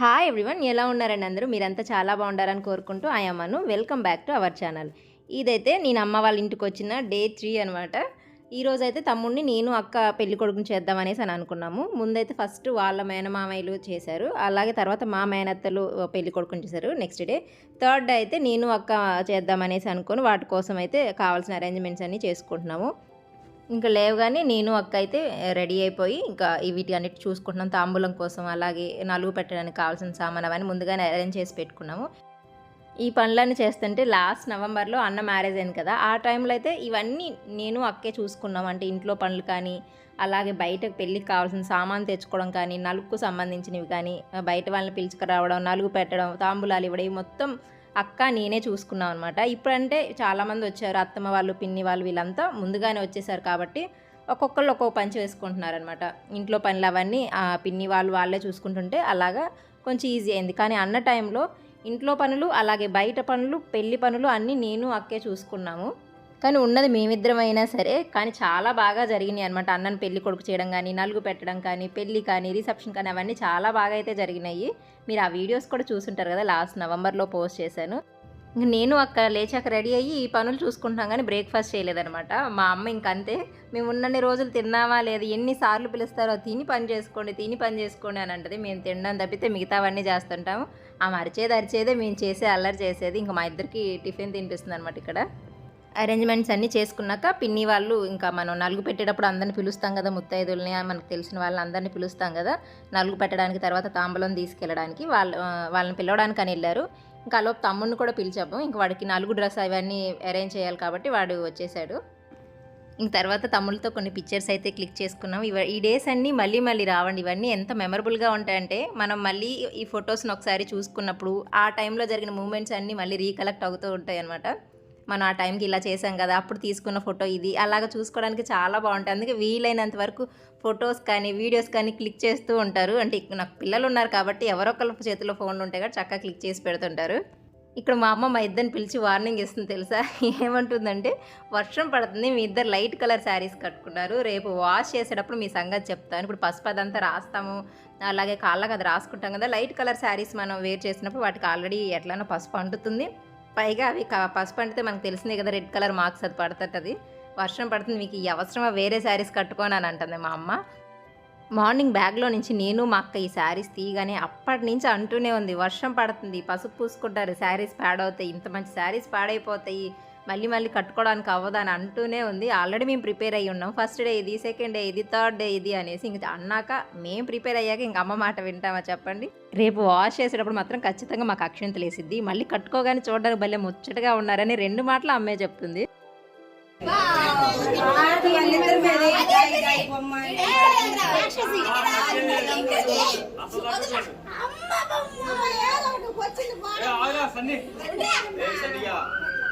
Hi everyone ఎలా ఉన్నారండి అందరూ? మీరంతా చాలా బాగుండాలని కోరుకుంటూ ఆయమ్మను welcome back to our channel ఇదైతే నేను అమ్మ వాళ్ళ ఇంటికి వచ్చిన డే త్రీ అనమాట ఈరోజు అయితే తమ్ముడిని నేను అక్క పెళ్ళి కొడుకుని చేద్దామనేసి అని అనుకున్నాము. ముందైతే ఫస్ట్ వాళ్ళ మేనమామయ్యలు చేశారు. అలాగే తర్వాత మా మేనత్తలు పెళ్ళి కొడుకుని చేశారు. నెక్స్ట్ డే థర్డ్ డే అయితే నేను అక్క చేద్దామనేసి అనుకొని వాటి కోసం అయితే కావాల్సిన అరేంజ్మెంట్స్ అన్నీ చేసుకుంటున్నాము. ఇంకా లేవగానే నేను అక్క అయితే రెడీ అయిపోయి ఇంకా వీటి అన్నిటి చూసుకుంటున్నాం. తాంబూలం కోసం అలాగే నలుగు పెట్టడానికి కావాల్సిన సామాన్ అవన్నీ ముందుగానే అరేంజ్ చేసి పెట్టుకున్నాము. ఈ పనులన్నీ చేస్తుంటే లాస్ట్ నవంబర్లో అన్న మ్యారేజ్ అయింది కదా. ఆ టైంలో అయితే ఇవన్నీ నేను అక్కే చూసుకున్నాం. అంటే ఇంట్లో పనులు కానీ అలాగే బయటకు పెళ్ళికి కావాల్సిన సామాన్ తెచ్చుకోవడం కానీ నలుగుకు సంబంధించినవి కానీ బయట వాళ్ళని పిలుచుకురావడం నలుగు పెట్టడం తాంబూలాలు ఇవ్వడం ఇవి మొత్తం అక్క నేనే చూసుకున్నాం అనమాట ఇప్పుడంటే చాలామంది వచ్చారు అత్తమ్మ వాళ్ళు పిన్ని వాళ్ళు వీళ్ళంతా ముందుగానే వచ్చేసారు కాబట్టి ఒక్కొక్కళ్ళు ఒక్కొక్క పని చేసుకుంటున్నారనమాట ఇంట్లో పనులు అవన్నీ ఆ పిన్ని వాళ్ళు వాళ్ళే చూసుకుంటుంటే అలాగా కొంచెం ఈజీ అయింది. కానీ అన్న టైంలో ఇంట్లో పనులు అలాగే బయట పనులు పెళ్ళి పనులు అన్నీ నేను అక్కే చూసుకున్నాము. కానీ ఉన్నది మేమిద్దరమైనా సరే కానీ చాలా బాగా జరిగినాయి అనమాట అన్నను పెళ్ళి కొడుకు చేయడం కానీ నలుగు పెట్టడం కానీ పెళ్ళి కానీ రిసెప్షన్ కానీ అవన్నీ చాలా బాగా అయితే జరిగినాయి. మీరు ఆ వీడియోస్ కూడా చూసుంటారు కదా లాస్ట్ నవంబర్లో పోస్ట్ చేశాను. నేను నేను లేచి లేచాక రెడీ అయ్యి ఈ పనులు చూసుకుంటున్నాం కానీ బ్రేక్ఫాస్ట్ చేయలేదనమాట మా అమ్మ ఇంకంతే. మేము ఉన్నన్ని రోజులు తిన్నామా లేదు ఎన్నిసార్లు పిలుస్తారో తిని పని చేసుకోండి తిని పని చేసుకోండి అని అంటది. మేము తినడం తప్పితే మిగతావన్నీ చేస్తుంటాము. ఆమె అరిచేది అరిచేదే మేము చేసే అల్లరి చేసేది. ఇంకా మా ఇద్దరికి టిఫిన్ తినిపిస్తుంది అనమాట ఇక్కడ. అరేంజ్మెంట్స్ అన్నీ చేసుకున్నాక పిన్ని వాళ్ళు ఇంకా మనం నలుగు పెట్టేటప్పుడు అందరిని పిలుస్తాం కదా ముత్తైదుల్ని మనకు తెలిసిన వాళ్ళని అందరినీ పిలుస్తాం కదా. నలుగు పెట్టడానికి తర్వాత తాంబూలం తీసుకెళ్ళడానికి వాళ్ళ వాళ్ళని పిలవడానికి అని వెళ్ళారు. ఇంకా లోపు తమ్ముడిని కూడా పిలిచాము. ఇంక వాడికి నలుగు డ్రెస్ అవన్నీ అరేంజ్ చేయాలి కాబట్టి వాడు వచ్చేసాడు. ఇంక తర్వాత తమ్ముళ్ళతో కొన్ని పిక్చర్స్ అయితే క్లిక్ చేసుకున్నాం. ఇవ ఈ డేస్ అన్నీ మళ్ళీ మళ్ళీ రావండి. ఇవన్నీ ఎంత మెమరబుల్గా ఉంటాయంటే మనం మళ్ళీ ఈ ఫొటోస్ని ఒకసారి చూసుకున్నప్పుడు ఆ టైంలో జరిగిన మూమెంట్స్ అన్నీ మళ్ళీ రీకలెక్ట్ అవుతూ ఉంటాయి అన్నమాట మనం ఆ టైంకి ఇలా చేసాం కదా అప్పుడు తీసుకున్న ఫోటో ఇది. అలాగ చూసుకోవడానికి చాలా బాగుంటాయి. అందుకే వీలైనంత వరకు ఫొటోస్ కానీ వీడియోస్ కానీ క్లిక్ చేస్తూ ఉంటారు. అంటే నాకు పిల్లలు ఉన్నారు కాబట్టి ఎవరొకళ్ళ చేతిలో ఫోన్లు ఉంటాయి కాబట్టి చక్కగా క్లిక్ చేసి పెడుతుంటారు. ఇక్కడ మా అమ్మ మా ఇద్దరిని పిలిచి వార్నింగ్ ఇస్తుంది తెలుసా? ఏమంటుందంటే వర్షం పడుతుంది మీ ఇద్దరు లైట్ కలర్ శారీస్ కట్టుకున్నారు. రేపు వాష్ చేసేటప్పుడు మీ సంగతి చెప్తాను. ఇప్పుడు పసుపు అదంతా రాస్తాము. అలాగే కాళ్ళకి అది రాసుకుంటాం కదా. లైట్ కలర్ శారీస్ మనం వేర్ చేసినప్పుడు వాటికి ఆల్రెడీ ఎట్లనో పసుపు అంటుతుంది. పైగా అవి క- పసుపు అంటే మనకు తెలిసిందే కదా రెడ్ కలర్ మార్క్స్ అది పడుతుంటుంది వర్షం పడుతుంది మీకు ఈ అవసరమా? వేరే శారీస్ కట్టుకోని అని అంటుంది మా అమ్మ. మార్నింగ్ బ్యాగ్లో నుంచి నేను మా అక్క ఈ శారీస్ తీయగానే అప్పటి నుంచి అంటూనే ఉంది. వర్షం పడుతుంది పసుపు పూసుకుంటారు శారీస్ పాడవుతాయి ఇంత మంచి శారీస్ పాడైపోతాయి. మళ్ళీ మళ్ళీ కట్టుకోవడానికి అవ్వదు అని అంటూనే ఉంది. ఆల్రెడీ మేము ప్రిపేర్ అయ్యి ఉన్నాం. ఫస్ట్ డే ఇది సెకండ్ డే ఇది థర్డ్ డే ఇది అనేసి ఇంక అన్నాక మేము ప్రిపేర్ అయ్యాక ఇంక అమ్మ మాట వింటామా చెప్పండి? రేపు వాష్ చేసేటప్పుడు మాత్రం ఖచ్చితంగా మాకు అక్షంతలు వేసిద్ది. మళ్ళీ కట్టుకోగానే చూడడానికి భలే ముచ్చటగా ఉన్నారని రెండు మాటలు అమ్మే చెప్తుంది.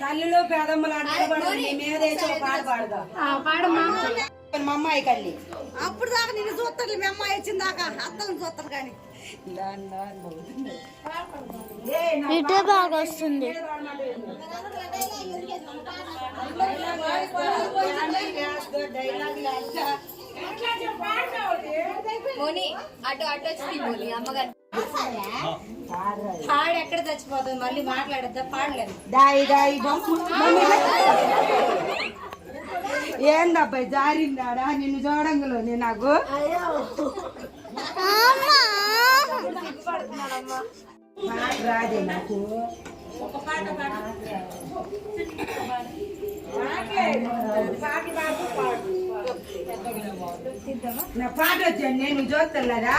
తల్లిలో పేదమ్మలు పాట పాడదాం. మా అమ్మాయి కల్లి అప్పుడు దాకా నేను చూస్తారు మీ అమ్మాయి వచ్చిన దాకా. అత్తలు చూస్తారు కానీ. ఇటే బాగా వస్తుంది. మోని అటు అటు వచ్చింది మోని అమ్మగారు. పాడు ఎక్కడ చచ్చిపోతుంది? మళ్ళీ మాట్లాడద్దా? పాడలేదు. దాయి దాయి ఏందబ్బాయి జారిందాడా నిన్ను చూడంగలోనే నాకు. పాట రాదే నాకు. నా పాట వచ్చాను నేను చూస్తలేదా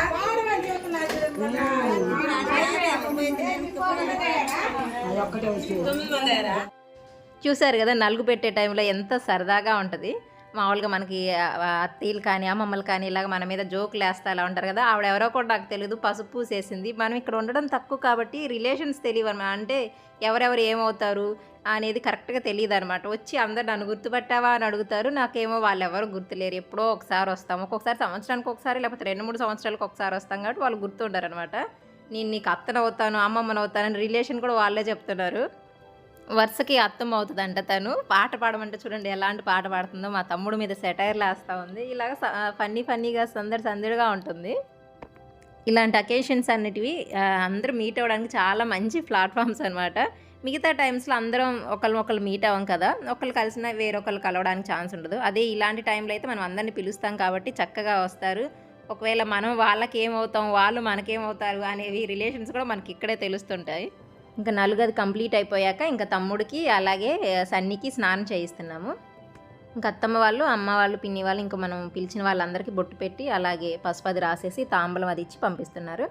చూసారు కదా నలుగు పెట్టే టైంలో ఎంత సరదాగా ఉంటుంది. మామూలుగా మనకి అత్తీలు కానీ అమ్మమ్మలు కానీ ఇలాగ మన మీద జోకులు వేస్తా అలా ఉంటారు కదా ఆవిడ ఎవరో కూడా నాకు తెలియదు పసుపు పూసేసింది. మనం ఇక్కడ ఉండడం తక్కువ కాబట్టి రిలేషన్స్ తెలియవు అంటే ఎవరెవరు ఏమవుతారు అనేది కరెక్ట్గా తెలియదు అనమాట వచ్చి అందరు నన్ను గుర్తుపట్టావా అని అడుగుతారు. నాకేమో వాళ్ళు ఎవరు గుర్తులేరు. ఎప్పుడో ఒకసారి వస్తాం. ఒక్కొక్కసారి సంవత్సరానికి ఒకసారి లేకపోతే రెండు మూడు సంవత్సరాలకు ఒకసారి వస్తాం కాబట్టి వాళ్ళు గుర్తుండరు అనమాట నేను నీకు అత్తను అవుతాను అమ్మమ్మను అవుతానని రిలేషన్ కూడా వాళ్ళే చెప్తున్నారు. వరుసకి అత్తమ్మ అవుతుందంట తను. పాట పాడమంటే చూడండి ఎలాంటి పాట పాడుతుందో. మా తమ్ముడు మీద సెటైర్లు వేస్తూ ఉంది. ఇలాగ ఫన్నీ ఫన్నీగా సందడి సందడిగా ఉంటుంది. ఇలాంటి అకేషన్స్ అన్నిటివి అందరూ మీట్ అవ్వడానికి చాలా మంచి ప్లాట్ఫామ్స్ అనమాట మిగతా టైమ్స్లో అందరం ఒకళ్ళు ఒకళ్ళు మీట్ అవ్వం కదా ఒకళ్ళు కలిసిన వేరొకళ్ళు కలవడానికి ఛాన్స్ ఉండదు. అదే ఇలాంటి టైంలో అయితే మనం అందరిని పిలుస్తాం కాబట్టి చక్కగా వస్తారు. ఒకవేళ మనం వాళ్ళకి ఏమవుతాం వాళ్ళు మనకేమవుతారు అనేవి రిలేషన్స్ కూడా మనకి ఇక్కడే తెలుస్తుంటాయి. ఇంకా నలుగది కంప్లీట్ అయిపోయాక ఇంకా తమ్ముడికి అలాగే సన్నికి స్నానం చేయిస్తున్నాము. ఇంకా అత్తమ్మ వాళ్ళు అమ్మ వాళ్ళు పిన్ని వాళ్ళు ఇంకా మనం పిలిచిన వాళ్ళందరికీ బొట్టు పెట్టి అలాగే పసుపు అది రాసేసి తాంబూలం అది ఇచ్చి పంపిస్తున్నారు.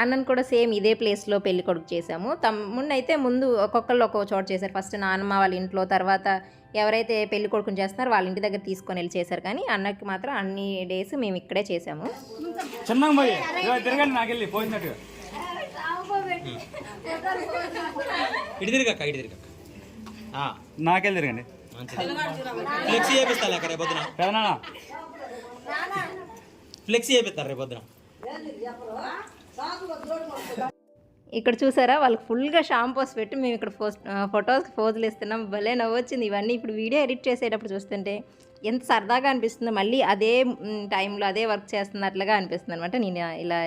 అన్నను కూడా సేమ్ ఇదే ప్లేస్లో పెళ్ళి కొడుకు చేశాము. తమ్ముడిని అయితే ముందు ఒక్కొక్కళ్ళు ఒక్కొక్క చోట చేశారు. ఫస్ట్ నాన్నమ్మ వాళ్ళ ఇంట్లో తర్వాత ఎవరైతే పెళ్ళి కొడుకుని చేస్తున్నారో వాళ్ళ ఇంటి దగ్గర తీసుకొని వెళ్ళి చేశారు. కానీ అన్నకి మాత్రం అన్ని డేస్ మేము ఇక్కడే చేసాము నాకెళ్ళి తిరగండి. ఫ్లెక్సీ చేపిస్తా అక్కడ రేపు పొద్దున పెదనాన్న. ఫ్లెక్సీ చేపిస్తారు రేపు పొద్దున ఇక్కడ చూసారా? వాళ్ళకి ఫుల్గా షాంపూస్ పెట్టి మేము ఇక్కడ ఫోస్ ఫొటోస్కి ఫోజులు ఇస్తున్నాం భలే నవ్వొచ్చింది ఇవన్నీ. ఇప్పుడు వీడియో ఎడిట్ చేసేటప్పుడు చూస్తుంటే ఎంత సరదాగా అనిపిస్తుందో మళ్ళీ అదే టైంలో అదే వర్క్ చేస్తున్నట్లుగా అనిపిస్తుంది అనమాట నేను ఇలా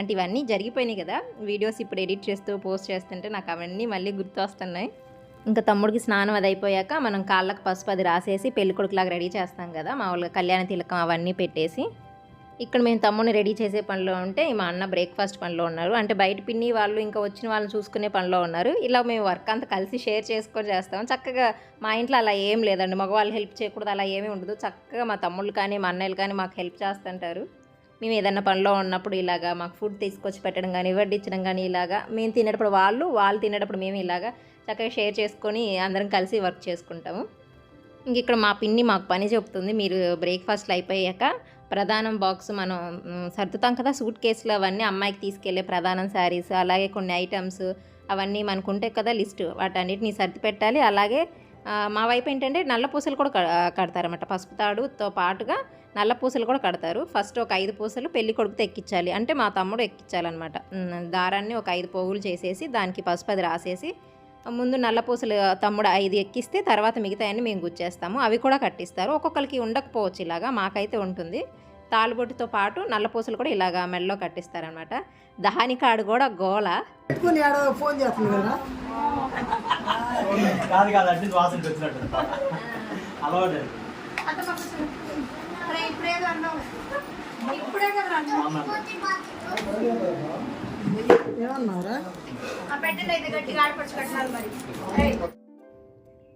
అంటే ఇవన్నీ జరిగిపోయినాయి కదా. వీడియోస్ ఇప్పుడు ఎడిట్ చేస్తూ పోస్ట్ చేస్తుంటే నాకు అవన్నీ మళ్ళీ గుర్తు వస్తున్నాయి ఇంకా తమ్ముడికి స్నానం అది అయిపోయాక మనం కాళ్ళకు పసుపు అది రాసేసి పెళ్ళికొడుకులాగా రెడీ చేస్తాం కదా. మామూలుగా కళ్యాణ తిలకం అవన్నీ పెట్టేసి. ఇక్కడ మేము తమ్ముడిని రెడీ చేసే పనిలో ఉంటే మా అన్న బ్రేక్ఫాస్ట్ పనిలో ఉన్నారు. అంటే బయట పిన్ని వాళ్ళు ఇంకా వచ్చిన వాళ్ళని చూసుకునే పనిలో ఉన్నారు. ఇలా మేము వర్క్ అంతా కలిసి షేర్ చేసుకొని చేస్తాం. చక్కగా మా ఇంట్లో అలా ఏం లేదండి. మగవాళ్ళు హెల్ప్ చేయకూడదు అలా ఏమీ ఉండదు. చక్కగా మా తమ్ముళ్ళు కానీ మా అన్నయ్యలు కానీ మాకు హెల్ప్ చేస్తుంటారు. మేము ఏదైనా పనిలో ఉన్నప్పుడు ఇలాగా మాకు ఫుడ్ తీసుకొచ్చి పెట్టడం కానీ వడ్డించడం కానీ ఇలాగా మేము తినేటప్పుడు వాళ్ళు వాళ్ళు తినేటప్పుడు మేము ఇలాగా చక్కగా షేర్ చేసుకొని అందరం కలిసి వర్క్ చేసుకుంటాము. ఇంక ఇక్కడ మా పిన్ని మాకు పని చెప్తుంది. మీరు బ్రేక్ఫాస్ట్లు అయిపోయాక ప్రధానం బాక్స్ మనం సర్దుతాం కదా సూట్ కేసులు అవన్నీ అమ్మాయికి తీసుకెళ్ళే ప్రధానం శారీస్ అలాగే కొన్ని ఐటమ్స్ అవన్నీ మనకు ఉంటాయి కదా లిస్ట్. వాటన్నిటిని సర్ది పెట్టాలి. అలాగే మా వైపు ఏంటంటే నల్ల పూసలు కూడా కడతారన్నమాట. పసుపు తాడుతో పాటుగా నల్ల పూసలు కూడా కడతారు. ఫస్ట్ ఒక ఐదు పూసలు పెళ్ళి కొడుకుతో ఎక్కించాలి అంటే మా తమ్ముడు ఎక్కించాలన్నమాట దారాన్ని ఒక ఐదు పోగులు చేసేసి దానికి పసుపు అది రాసేసి ముందు నల్ల పూసలు తమ్ముడు ఐదు ఎక్కిస్తే తర్వాత మిగతాయన్ని మేము గుచ్చేస్తాము. అవి కూడా కట్టిస్తారు. ఒక్కొక్కరికి ఉండకపోవచ్చు ఇలాగా మాకైతే ఉంటుంది. తాలుబొట్టుతో పాటు నల్ల పూసలు కూడా ఇలాగా మెడలో కట్టిస్తారనమాట దానికాడు కూడా గోల. పెట్టుకుని ఆడ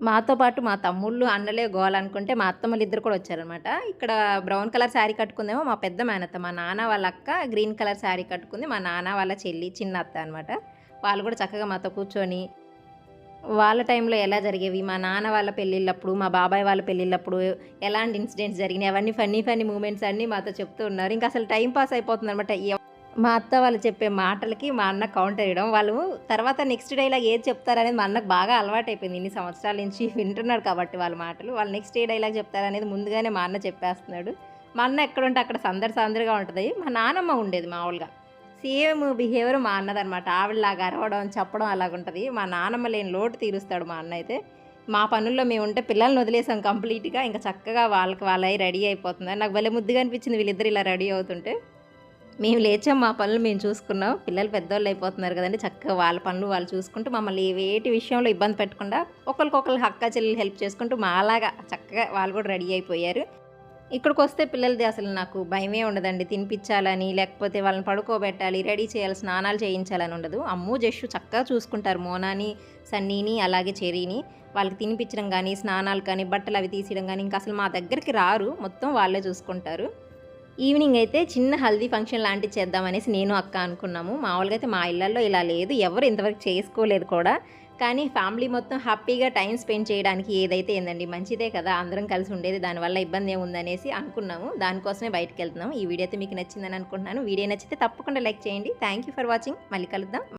మాతో పాటు మా తమ్ముళ్ళు అన్నలే గోల అనుకుంటే మా అత్తమ్మలు ఇద్దరు కూడా వచ్చారనమాట ఇక్కడ బ్రౌన్ కలర్ శారీ కట్టుకుందేమో మా పెద్ద మేనత్త మా నాన్న వాళ్ళ అక్క గ్రీన్ కలర్ శారీ కట్టుకుంది మా నాన్న వాళ్ళ చెల్లి చిన్న అత్త అనమాట వాళ్ళు కూడా చక్కగా మాతో కూర్చొని వాళ్ళ టైంలో ఎలా జరిగేవి మా నాన్న వాళ్ళ పెళ్ళిళ్ళప్పుడు మా బాబాయ్ వాళ్ళ పెళ్ళిళ్ళప్పుడు ఎలాంటి ఇన్సిడెంట్స్ జరిగినాయి అవన్నీ ఫన్నీ ఫన్నీ మూమెంట్స్ అన్నీ మాతో చెప్తూ ఉన్నారు. ఇంకా అసలు టైం పాస్ అయిపోతుంది అనమాట మా అత్త వాళ్ళు చెప్పే మాటలకి మా అన్న కౌంటర్ ఇవ్వడం వాళ్ళు తర్వాత నెక్స్ట్ డైలాగ్ ఏది చెప్తారనేది మా అన్నకు బాగా అలవాటైపోయింది. ఇన్ని సంవత్సరాల నుంచి వింటున్నాడు కాబట్టి వాళ్ళ మాటలు. వాళ్ళు నెక్స్ట్ ఏ డైలాగ్ చెప్తారనేది ముందుగానే మా అన్న చెప్పేస్తున్నాడు. మా అన్న ఎక్కడుంటే అక్కడ సందడి సందడిగా ఉంటుంది. మా నానమ్మ ఉండేది మామూలుగా. సేమ్ బిహేవియర్ మా అన్నదనమాట ఆవిడలాగా అరవడం చెప్పడం అలాగుంటుంది. మా నానమ్మ లేని లోటు తీరుస్తాడు మా అన్న అయితే. మా పనుల్లో మేము ఉంటే పిల్లల్ని వదిలేసాం కంప్లీట్గా ఇంకా చక్కగా వాళ్ళకి వాళ్ళ రెడీ అయిపోతుంది. నాకు భలే ముద్దుగా అనిపించింది వీళ్ళిద్దరు ఇలా రెడీ అవుతుంటే. మేము లేచాం మా పనులు మేము చూసుకున్నాం. పిల్లలు పెద్దవాళ్ళు అయిపోతున్నారు కదండి చక్కగా వాళ్ళ పనులు వాళ్ళు చూసుకుంటూ మమ్మల్ని వేటి విషయంలో ఇబ్బంది పెట్టకుండా ఒకరికొకరు హక్క చెల్లెలు హెల్ప్ చేసుకుంటూ మాలాగా చక్కగా వాళ్ళు కూడా రెడీ అయిపోయారు. ఇక్కడికి వస్తే పిల్లలది అసలు నాకు భయమే ఉండదండి. తినిపించాలని లేకపోతే వాళ్ళని పడుకోబెట్టాలి రెడీ చేయాలి స్నానాలు చేయించాలని ఉండదు. అమ్ము జస్సు చక్కగా చూసుకుంటారు. మోనాని సన్నీని అలాగే చెరీని వాళ్ళకి తినిపించడం కానీ స్నానాలు కానీ బట్టలు అవి తీసేయడం కానీ ఇంకా అసలు మా దగ్గరికి రారు. మొత్తం వాళ్ళే చూసుకుంటారు. ఈవినింగ్ అయితే చిన్న హల్దీ ఫంక్షన్ లాంటివి చేద్దామనేసి నేను అక్క అనుకున్నాము. మామూలుగా అయితే మా ఇళ్ళల్లో ఇలా లేదు. ఎవరు ఇంతవరకు చేసుకోలేదు కూడా. కానీ ఫ్యామిలీ మొత్తం హ్యాపీగా టైం స్పెండ్ చేయడానికి ఏదైతే ఏందండి మంచిదే కదా అందరం కలిసి ఉండేది దానివల్ల ఇబ్బంది ఏముందనేసి అనుకున్నాము. దానికోసమే బయటకు వెళ్తున్నాము. ఈ వీడియో అయితే మీకు నచ్చిందని అనుకుంటున్నాను. వీడియో నచ్చితే తప్పకుండా లైక్ చేయండి. థ్యాంక్ యూ ఫర్ వాచింగ్ మళ్ళీ కలుద్దాం.